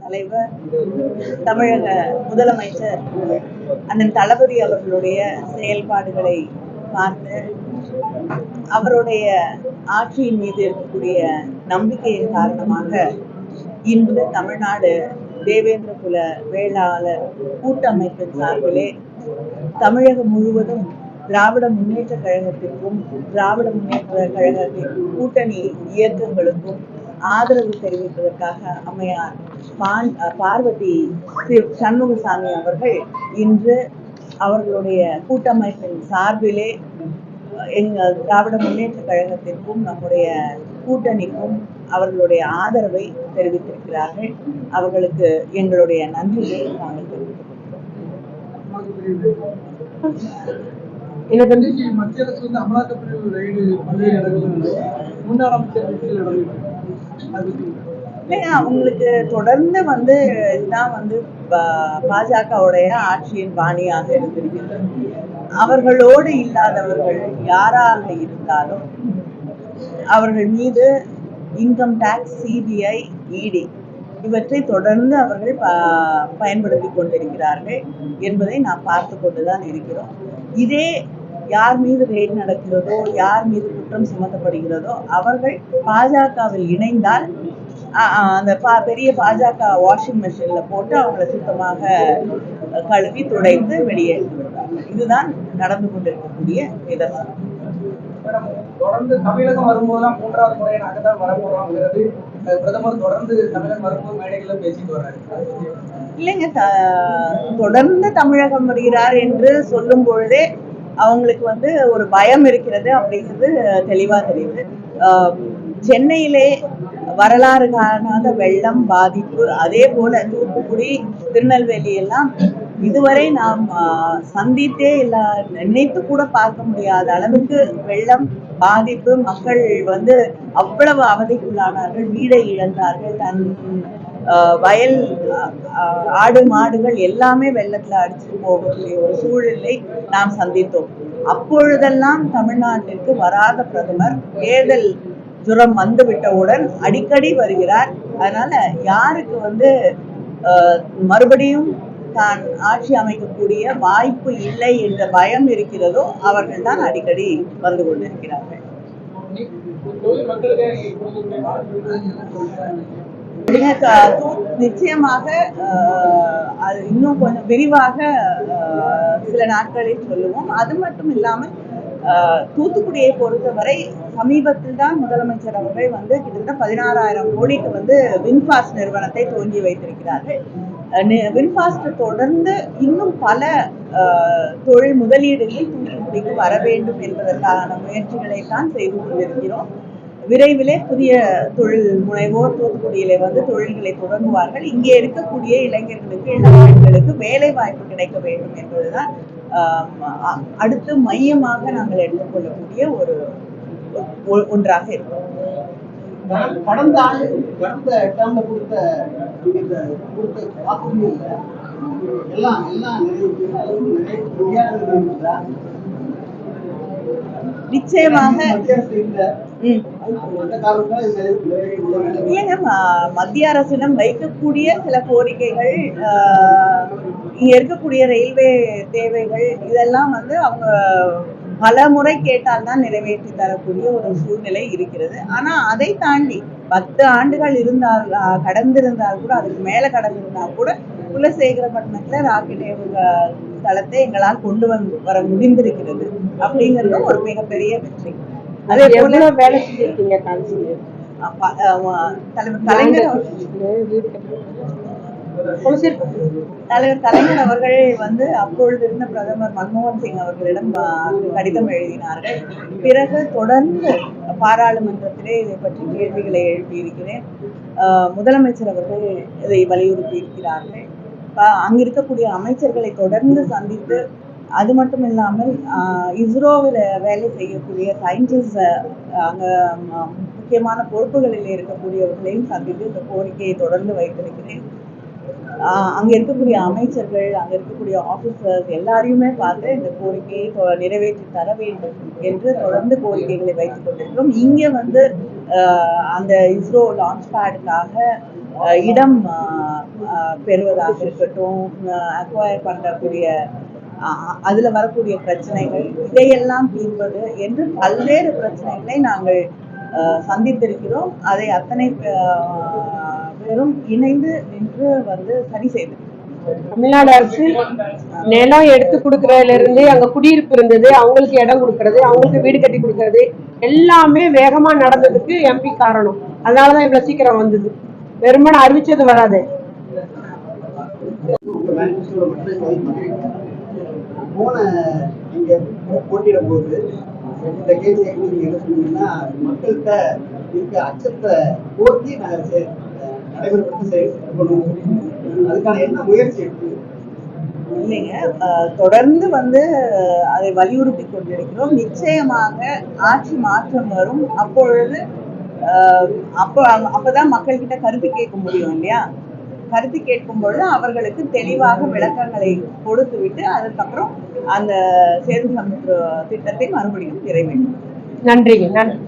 தலைவர் தமிழக முதலமைச்சர் அண்ணன் தளபதி அவர்களுடைய செயல்பாடுகளை பார்த்து அவருடைய ஆட்சியின் மீது இருக்கக்கூடிய நம்பிக்கையின் காரணமாக இன்று தமிழ்நாடு தேவேந்திர குல வேளாளர் கூட்டமைப்பின் சார்பிலே தமிழகம் முழுவதும் திராவிட முன்னேற்ற கழகத்திற்கும் திராவிட முன்னேற்ற கழகத்தின் கூட்டணி இயக்கங்களுக்கும் ஆதரவு தெரிவிப்பதற்காக அம்மையார் பான் பார்வதி சண்முகசாமி அவர்கள் இன்று அவர்களுடைய கூட்டமைப்பின் சார்பிலே எங்கள் திராவிட முன்னேற்ற கழகத்திற்கும் நம்முடைய கூட்டணிக்கும் அவர்களுடைய ஆதரவை தெரிவித்திருக்கிறார்கள். அவர்களுக்கு எங்களுடைய நன்றியை நாங்கள் தெரிவித்துக் கொள்கிறோம். எனக்கு இன்னைக்கு மத்திய அரசு வந்து அமலாக்கப்பிரிவு ரைடு பல்வேறு இடங்களில் முன்னாள் அமைச்சர் வீட்டில் நடந்தது இல்லையா உங்களுக்கு தொடர்ந்து வந்து இதுதான் வந்து பாஜகவுடைய ஆட்சியின் பாணியாக இருந்திருக்கிறது. அவர்களோடு இல்லாதவர்கள் யாராக இருந்தாலும் அவர்கள் மீது இன்கம் டேக்ஸ் சிபிஐ இடி இவற்றை தொடர்ந்து அவர்கள் பயன்படுத்தி கொண்டிருக்கிறார்கள் என்பதை நாம் பார்த்து கொண்டுதான் இருக்கிறோம். இதே யார் மீது ரெய்டு நடக்கிறதோ யார் மீது குற்றம் சுமத்தப்படுகிறதோ அவர்கள் பாஜகவில் இணைந்தால் அந்த பா- பெரிய பாஜக வாஷிங் மெஷின்ல போட்டு அவங்கள சுத்தமாக கழுவி துடைத்து வெளியேற்றி விடுறாங்க இதுதான் நடந்து கொண்டிருக்கக்கூடிய நிதர்சனம் தொடர்ந்து தமிழகம் வரும்போதெல்லாம் மூன்றாவது முறை நாங்க தான் வரப்போறோம்ங்கிறது அஹ், பிரதமர் தொடர்ந்து தமிழகம் வரும்போது மேடைகள்ல பேசிட்டு வர்றாரு. இல்லைங்க தொடர்ந்து தமிழகம் வருகிறார் என்று சொல்லும் பொழுதே அவங்களுக்கு வந்து ஒரு பயம் இருக்கிறது அப்படிங்கிறது தெளிவா தெரியுது. ஆஹ் சென்னையிலே வரலாறு காணாத வெள்ளம் பாதிப்பு அதே போல தூத்துக்குடி திருநெல்வேலி எல்லாம் இதுவரை நாம் சந்தித்தே இல்ல நினைத்து கூட பார்க்க முடியாத அளவுக்கு வெள்ளம் பாதிப்பு மக்கள் வந்து அவ்வளவு அவதிக்குள்ளானார்கள் வீடை இழந்தார்கள் தன் வயல் ஆஹ் ஆடு மாடுகள் எல்லாமே வெள்ளத்துல அடிச்சுட்டு போகக்கூடிய ஒரு சூழலை நாம் சந்தித்தோம் அப்பொழுதெல்லாம் தமிழ்நாட்டிற்கு வராத பிரதமர் தேர்தல் ஜுரம் வந்து விட்டவுடன் அடிக்கடி வருகிறார் அதனால யாருக்கு வந்து ஆஹ் மறுபடியும் தான் ஆட்சி அமைக்கக்கூடிய வாய்ப்பு இல்லை என்ற பயம் இருக்கிறதோ அவர்கள் தான் அடிக்கடி வந்து கொண்டிருக்கிறார்கள் நிச்சயமாக அது இன்னும் கொஞ்சம் விரிவாக சில நாட்களில் சொல்லுவோம். அது மட்டும் இல்லாமல் தூத்துக்குடியை பொறுத்தவரை சமீபத்தில் தான் முதலமைச்சர் அவர்கள் வந்து கிட்டத்தட்ட பதினாறாயிரம் கோடிக்கு வந்து வின்பாஸ்ட் நிறுவனத்தை துவங்கி வைத்திருக்கிறார்கள். அஹ் வின்பாஸ்ட் தொடர்ந்து இன்னும் பல தொழில் முதலீடுகள் தூத்துக்குடிக்கு வர வேண்டும் என்பதற்கான முயற்சிகளை தான் செய்து கொண்டிருக்கிறோம். விரைவிலே புதிய தொழில் முனைவோர் தூத்துக்குடியிலே வந்து தொழில்களை தொடங்குவார்கள். இங்கே இருக்கக்கூடிய இளைஞர்களுக்கு இளைஞர்களுக்கு வேலை வாய்ப்பு கிடைக்க வேண்டும் என்பதுதான் அடுத்து மையமாக நாங்கள் எடுத்துக்கொள்ளக்கூடிய ஒரு ஒன்றாக இருக்கும். கடந்த- ஆண்டு கடந்த டேர்ம்ல கொடுத்த கொடுத்த வாக்குறுதிகள்ல எல்லாம் எல்லாம் நிறைவேற்றா நிச்சயமாக மத்திய மத்திய அரசிடம் வைக்கக்கூடிய சில கோரிக்கைகள் ஆஹ், இங்க இருக்கக்கூடிய ரயில்வே தேவைகள் இதெல்லாம் வந்து அவங்க பல முறை கேட்டால்தான் நிறைவேற்றி தரக்கூடிய ஒரு சூழ்நிலை இருக்கிறது. ஆனா அதை தாண்டி பத்து ஆண்டுகள் இருந்தால் கடந்திருந்தால் கூட அதுக்கு மேல கடந்திருந்தால் கூட குலசேகரப்பட்டினத்துல ராக்கெட் ஏவுக தளத்தை எங்களால் கொண்டு வந்து வர முடிந்திருக்கிறது. அப்படிங்கிறது ஒரு மிகப்பெரிய வெற்றி. அதே போல வேலை செஞ்சிருக்கீங்க தலைவர் கலைஞர் அவர்கள். வந்து அப்பொழுது இருந்த பிரதமர் மன்மோகன் சிங் அவர்களிடம் கடிதம் எழுதினார்கள். பிறகு தொடர்ந்து பாராளுமன்றத்திலே இதை பற்றி கேள்விகளை எழுப்பியிருக்கிறேன். முதலமைச்சர் அவர்கள் இதை வலியுறுத்தி இருக்கிறார்கள் ப- அங்க இருக்கக்கூடிய அமைச்சர்களை தொடர்ந்து சந்தித்து அது மட்டும் இல்லாமல் ஆஹ், இஸ்ரோவில் வேலை செய்யக்கூடிய சயின்டிஸ்ட் அங்க முக்கியமான பொறுப்புகளில் இருக்கக்கூடியவர்களையும் சந்தித்து இந்த கோரிக்கையை தொடர்ந்து வைத்திருக்கிறேன். ஆஹ் அங்க இருக்கக்கூடிய அமைச்சர்கள் அங்க இருக்கக்கூடிய ஆஃபீஸர்ஸ் எல்லாரையுமே பார்த்து இந்த கோரிக்கையை தொ- நிறைவேற்றி தர வேண்டும் என்று தொடர்ந்து கோரிக்கைகளை வைத்துக் கொண்டிருக்கிறோம். இங்க வந்து ஆஹ் அந்த இஸ்ரோ லான்ச் பேடுக்காக இடம் ஆஹ் பெறுவதாக இருக்கட்டும் அக்வயர் பண்ணக்கூடிய அதுல வரக்கூடிய பிரச்சனைகள் இதையெல்லாம் தீர்வது என்று பல்வேறு பிரச்சனைகளை நாங்கள் சந்தித்திருக்கிறோம். அதை அத்தனை பேரும் இணைந்து நின்று வந்து சரி செய்து தமிழ்நாடு அரசு நிலம் எடுத்து கொடுக்கறதுல இருந்து அங்க குடியிருப்பு இருந்தது அவங்களுக்கு இடம் கொடுக்கறது அவங்களுக்கு வீடு கட்டி கொடுக்கறது எல்லாமே வேகமா நடந்ததுக்கு எம்பி காரணம். அதனாலதான் இவ்வளவு சீக்கிரம் வந்தது. வெறுமனை அறிவிச்சது வராது. மேனிஃபெஸ்டோல போன நீங்க போட்டியிடும் போது இந்த கேள்வி நீங்க என்ன சொன்னீங்கன்னா மக்கள்கிட்ட இருக்க அச்சத்தை போக்கி நாங்கள் நடைபெறுவது செயல்படுவோம் அதுக்கான என்ன முயற்சி இருக்கு இல்லைங்க. தொடர்ந்து வந்து அதை வலியுறுத்தி கொண்டிருக்கிறோம். நிச்சயமாக ஆட்சி மாற்றம் வரும். அப்பொழுது அப்போ அப்பதான் மக்கள்கிட்ட கருத்து கேட்க முடியும் இல்லையா? கருத்து கேட்கும் பொழுது அவர்களுக்கு தெளிவாக விளக்கங்களை கொடுத்து விட்டு அதுக்கப்புறம் அந்த சேது சமுத்திர திட்டத்தை மறுபடியும் நிறைவேற்றும் நன்றிங்க நன்றி.